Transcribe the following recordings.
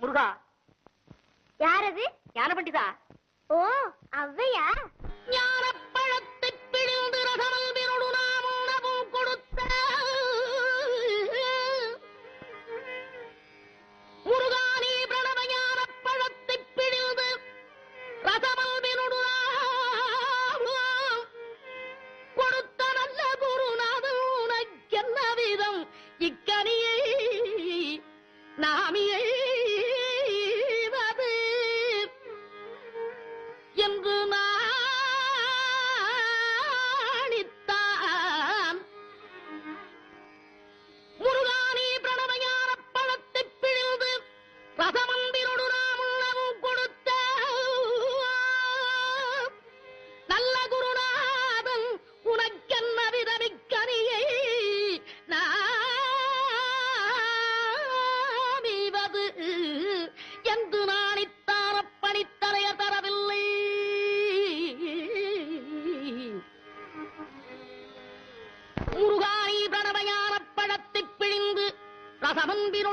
முருகா. யாரது? ஞான பண்டிதா ஓ அவ்வையா? ஞானப்பழத்தை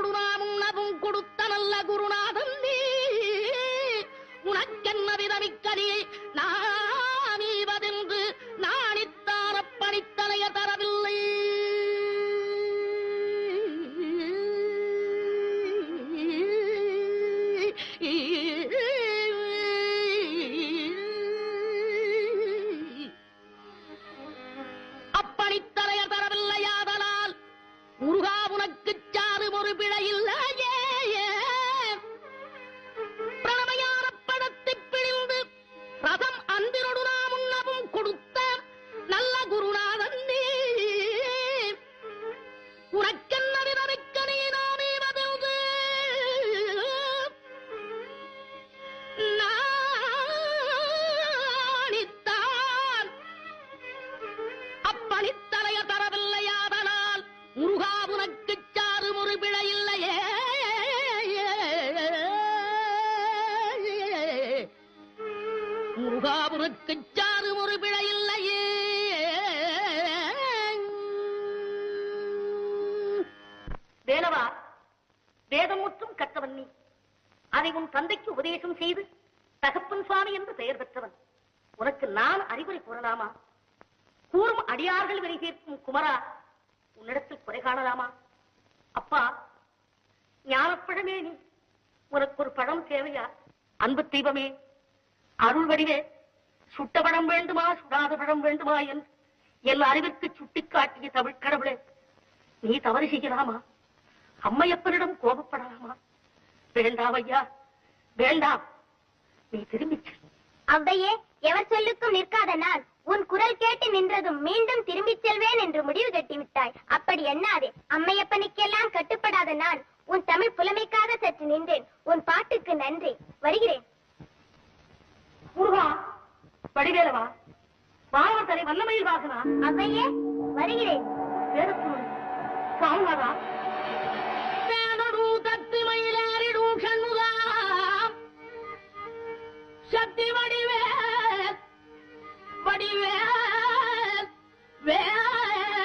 ரசமந்திரோடு நாம் உணவும் கொடுத்த நல்ல குருநாதன் நீ. உனக்கென்ன விதமிக்கனியை நான் முருகா சாறு ஒரு பிழையில்லையே வேலவா வேதமுற்றும் கற்றவன் நீ. அதை உன் தந்தைக்கு உபதேசம் செய்து தகப்பன் சுவாமி என்று பெயர் பெற்றவன். உனக்கு நான் அறிவுரை கூறலாமா? கூறும் அடியார்கள் வினை சேர்க்கும் குமரா உன்னிடத்தில் குறை காணலாமா? அப்பா ஞானப்பழமே நீ. உனக்கு ஒரு பழம் தேவையா? அன்பு தெய்வமே. அருள் வடிவே. சுட்ட படம் வேண்டுமா சுடாத படம் வேண்டுமா என்று என் அறிவிற்கு சுட்டிக்காட்டிய தமிழ் கடவுளே நீ தவறு செய்யலாமா? அம்மையப்பனிடம் கோபப்படலாமா? வேண்டாம் ஐயா வேண்டாம். நீ திரும்பி அவ்வையே எவர் சொல்லுக்கும் நிற்காத நான். உன் குரல் கேட்டு நின்றதும் மீண்டும் திரும்பிச் செல்வேன் என்று முடிவு கட்டிவிட்டாய். அப்படி எண்ணாதே. அம்மையப்பனுக்கெல்லாம் கட்டுப்படாத நான். உன் தமிழ் புலமைக்காக சற்று நின்றேன். உன் பாட்டுக்கு நன்றி. வருகிறேன். முருகா வடிவேலவா? வானவர்தனை வல்லமையில் வாசனா? அவ்வையே வருகிறேன். வேதப்புலன் சாமிநாதா சக்தி வடிவேல் வடிவேல் வேல்.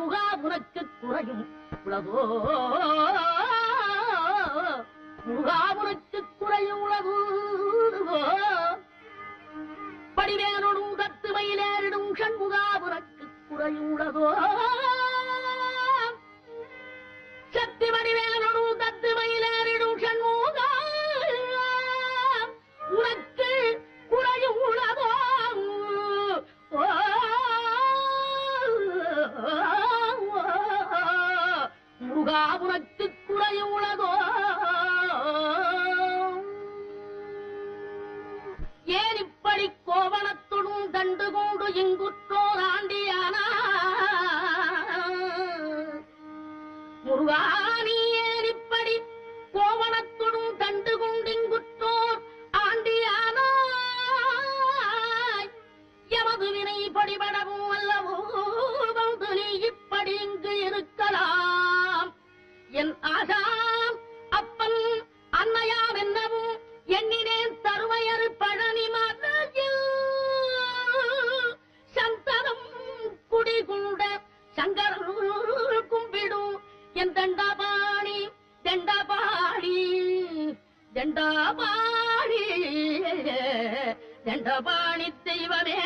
முகா உனக்கு குறையும் உலகோ முகா உனக்கு குறையும் உலகோ படிவேனுடும் தத்து மயிலேறிடும் ஷண்முகா உனக்கு குறையும் குறையுள்ளதோ சக்தி வடிவேனுடும் தத்து மயிலேறிடும் ஷண்முகா உனக்கு குறையும் உளதோ முருகா உனக்கு குறையும் தண்டாபாணி தண்டாபாணி தெய்வமே